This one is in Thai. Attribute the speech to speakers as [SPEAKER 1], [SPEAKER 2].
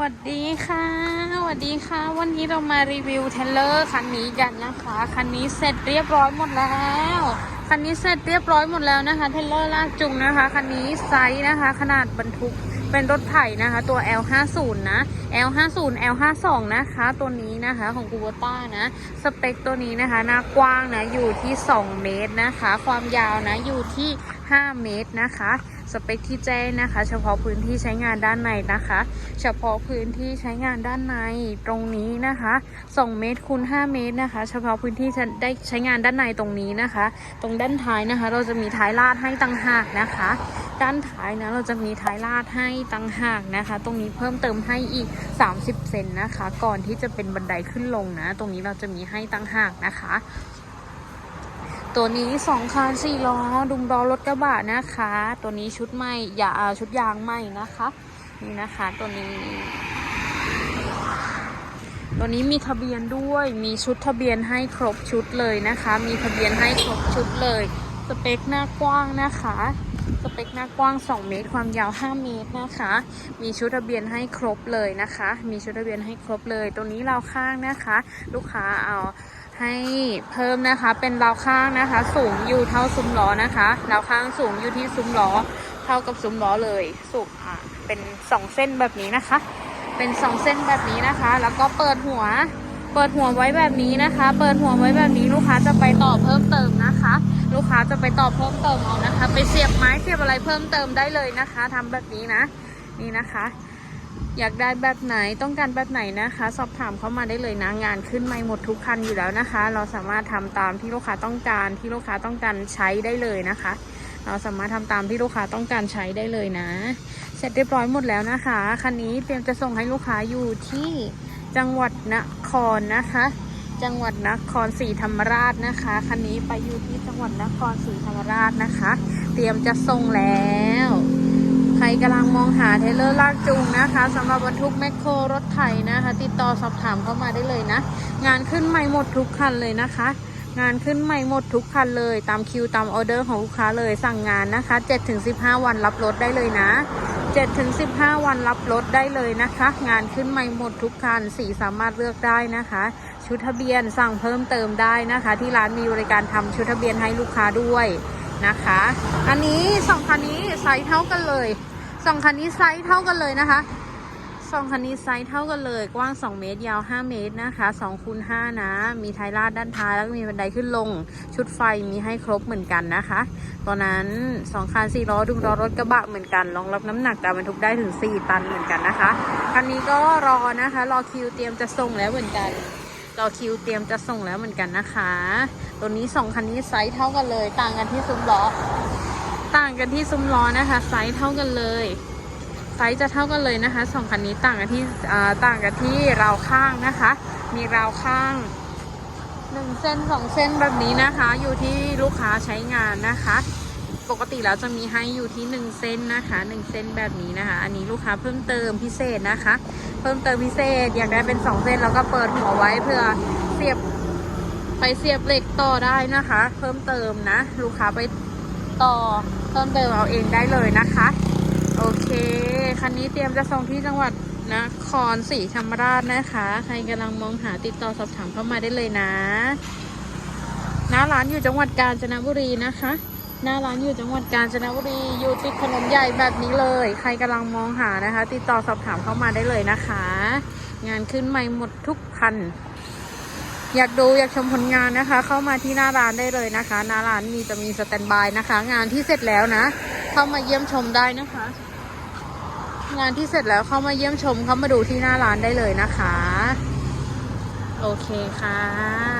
[SPEAKER 1] วัสดีค่ะสวัสดีค่ะ วันนี้เรามารีวิวเทเลอร์คันนี้กันนะคะ คันนี้เสร็จเรียบร้อยหมดแล้ว คันนี้เสร็จเรียบร้อยหมดแล้วนะคะ เทเลอร์ลากจูงนะคะ คันนี้ไซส์นะคะ ขนาดบรรทุกเป็นรถไถนะคะ ตัว L50 นะ L50 L52 นะคะ ตัวนี้นะคะของกูโบต้านะ สเปคตัวนี้นะคะ หน้ากว้างนะ อยู่ที่ 2 เมตรนะคะ ความยาวนะ อยู่ที่ 5 เมตรนะคะ สเปคที่แจ้งนะคะ เฉพาะพื้นที่ใช้งานด้านในนะคะ เฉพาะพื้นที่ใช้งานด้านในตรงนี้นะคะ2เมตรคูณ5เมตรนะคะ เฉพาะพื้นที่ได้ใช้งานด้านในตรงนี้นะคะ ตรงด้านท้ายนะคะ เราจะมีท้ายลาดให้ตั้งหากนะคะ ด้านท้ายนะเราจะมีท้ายลาดให้ตั้งหากนะคะ ตรงนี้เพิ่มเติมให้อีก 30 เซนนะคะ ก่อนที่จะเป็นบันไดขึ้นลงนะ ตรงนี้เราจะมีให้ตั้งหากนะคะ ตัวนี้สองคันสี่ล้อดุมล้อรถกระบะนะคะ ตัวนี้ชุดใหม่อย่าเอาชุดยางใหม่นะคะ นี่นะคะตัวนี้ ตัวนี้มีทะเบียนด้วยมีชุดทะเบียนให้ครบชุดเลยนะคะ มีทะเบียนให้ครบชุดเลย สเปคหน้ากว้างนะคะ สเปคหน้ากว้าง 2 เมตร ความยาว 5 เมตรนะคะ มีชุดทะเบียนให้ครบเลยนะคะ มีชุดทะเบียนให้ครบเลยตัวนี้เราวข้างนะคะ ลูกค้าเอาให้เพิ่มนะคะเป็นราวข้างนะคะ สูงอยู่เท่าซุ้มล้อนะคะราวข้างสูงอยู่ที่ซุ้มล้อเท่ากับซุ้มล้อเลยสูงอะเป็นสองเส้นแบบนี้นะคะ เป็นสองเส้นแบบนี้นะคะ แล้วก็เปิดหัว เปิดหัวไว้แบบนี้นะคะ เปิดหัวไว้แบบนี้ลูกค้าจะไปต่อเพิ่มเติมนะคะ ลูกค้าจะไปต่อเพิ่มเติมเอานะคะ ไปเสียบไม้เสียบอะไรเพิ่มเติมได้เลยนะคะทำแบบนี้นะ นี่นะคะ อยากได้แบบไหนต้องการแบบไหนนะคะ สอบถามเข้ามาได้เลยนะงานขึ้นไม่หมดทุกคันอยู่แล้วนะคะ เราสามารถทำตามที่ลูกค้าต้องการที่ลูกค้าต้องการใช้ได้เลยนะคะ เราสามารถทำตามที่ลูกค้าต้องการใช้ได้เลยนะ เสร็จเรียบร้อยหมดแล้วนะคะคันนี้เตรียมจะส่งให้ลูกค้าอยู่ที่จังหวัดนครนะคะ จังหวัดนครศรีธรรมราชนะคะ คันนี้ไปอยู่ที่จังหวัดนครศรีธรรมราชนะคะ เตรียมจะส่งแล้ว ใครกำลังมองหาเทเลอร์ลากจูงนะคะสำหรับบรรทุกแมคโครรถไถนะคะ ติดต่อสอบถามเข้ามาได้เลยนะ งานขึ้นใหม่หมดทุกคันเลยนะคะ งานขึ้นใหม่หมดทุกคันเลย ตามคิวตามออเดอร์ของลูกค้าเลยสั่งงานนะคะ 7-15 วันรับรถได้เลยนะ7-15 วันรับรถได้เลยนะคะ งานขึ้นใหม่หมดทุกคันสีสามารถเลือกได้นะคะ ชุดทะเบียนสั่งเพิ่มเติมได้นะคะ ที่ร้านมีบริการทำชุดทะเบียนให้ลูกค้าด้วยนะคะ อันนี้สองคันนี้ไซส์เท่ากันเลยสองคันนี้ไซส์เท่ากันเลยนะคะสองคันนี้ไซส์เท่ากันเลย กว้าง 2 เมตร ยาว 5 เมตรนะคะ2คูณ5นะ มีท้ายลาดด้านท้าย แล้วก็มีบันไดขึ้นลง ชุดไฟมีให้ครบเหมือนกันนะคะตัวนั้น 2 คัน4ล้อดุมล้อรถกระบะเหมือนกัน รองรับน้ำหนักการบรรทุกได้ถึง 4 ตันเหมือนกันนะคะ คันนี้ก็รอนะคะ รอคิวเตรียมจะส่งแล้วเหมือนกัน รอคิวเตรียมจะส่งแล้วเหมือนกันนะคะ ตัวนี้สองคันนี้ไซส์เท่ากันเลย ต่างกันที่ซุ้มล้อ ต่างกันที่ซุ้มล้อนะคะ ไซส์เท่ากันเลย ไซส์จะเท่ากันเลยนะคะสองคันนี้ต่างกันที่อ่าต่างกันที่ราวข้างนะคะ มีราวข้างหนึ่งเส้นสองเส้นแบบนี้นะคะ อยู่ที่ลูกค้าใช้งานนะคะ ปกติแล้วจะมีให้อยู่ที่หนึ่งเส้นนะคะหนึ่งเส้นแบบนี้นะคะ อันนี้ลูกค้าเพิ่มเติมพิเศษนะคะ เพิ่มเติมพิเศษอยากได้เป็นสองเส้นแล้วก็เปิดหัวไว้เพื่อเสียบไปเสียบเหล็กต่อได้นะคะ เพิ่มเติมนะ ลูกค้าไปต่อเพิ่มเติมเอาเองได้เลยนะคะ โอเคคันนี้เตรียมจะส่งที่จังหวัดนครศรีธรรมราชนะคะ ใครกำลังมองหาติดต่อสอบถามเข้ามาได้เลยนะหน้าร้านอยู่จังหวัดกาญจนบุรีนะคะ หน้าร้านอยู่จังหวัดกาญจนบุรีอยู่ติดถนนใหญ่แบบนี้เลย ใครกำลังมองหานะคะ ติดต่อสอบถามเข้ามาได้เลยนะคะ งานขึ้นใหม่หมดทุกคัน อยากดูอยากชมผลงานนะคะ เข้ามาที่หน้าร้านได้เลยนะคะ หน้าร้านมีจะมีสแตนบายนะคะ งานที่เสร็จแล้วนะ เข้ามาเยี่ยมชมได้นะคะ งานที่เสร็จแล้วเข้ามาเยี่ยมชมเข้ามาดูที่หน้าร้านได้เลยนะคะ โอเคค่ะ